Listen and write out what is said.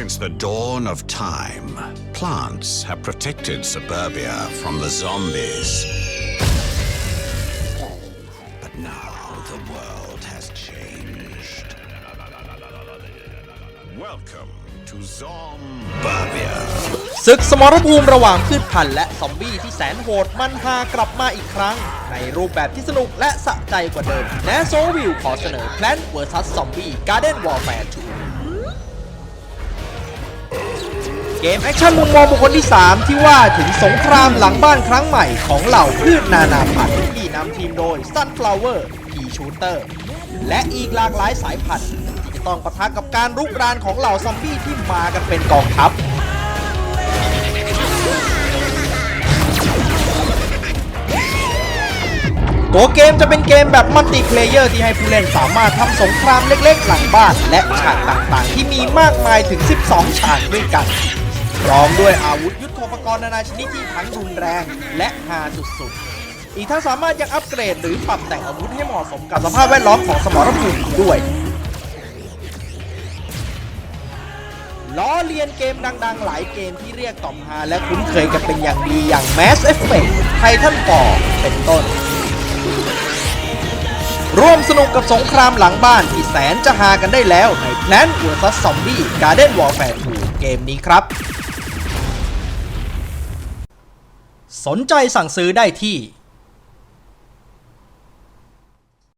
Since the dawn of time, plants have protected suburbia from the zombies. But now the world has changed. Welcome to Zombabia. ศึกสมรภูมิระหว่างพืชพันธุ์และซอมบี้ที่แสนโหดมันพากลับมาอีกครั้ง ในรูปแบบที่สนุกและสะใจกว่าเดิม n a s o v i l ขอเสนอ Plant vs Zombie Garden Warfare 2 เกมแอคชั่นมุมมองบุคคลที่ 3 ที่ว่าถึงสงครามหลังบ้านครั้งใหม่ของเหล่าพืชนานาพันธุ์ที่นำทีมโดย Sunflower p Shooter และอีกหลากหลายสายพันธุ์ ที่จะต้องปะทะกับการรุกรานของเหล่าซอมบี้ที่มากันเป็นกองทัพตัวเกมจะเป็นเกมแบบมัลติเพลเยอร์ที่ให้ผู้เล่นสามารถทำสงครามเล็กๆ หลังบ้าน และฉากต่างๆ ที่มีมากมายถึง 12 ฉากด้วยกัน พร้อมด้วยอาวุธยุทโธปกรณ์นานาชนิดที่ทั้งรุนแรง และฮาสุดๆ อีกทั้งสามารถยังอัปเกรดหรือปรับแต่งอาวุธให้เหมาะสมกับสภาพแวดล้อมของสมรภูมิอีกด้วย ล้อเลียนเกมดังๆ หลายเกมที่เรียกต่อมฮาและคุ้นเคยกันเป็นอย่างดีอย่าง Mass Effect Titan Fall เป็นต้น ร่วมสนุกกับสงครามหลังบ้านที่แสนจะหากันได้แล้วใน Plant vs Zombie Garden Warfare 2เกมนี้ครับ สนใจสั่งซื้อได้ที่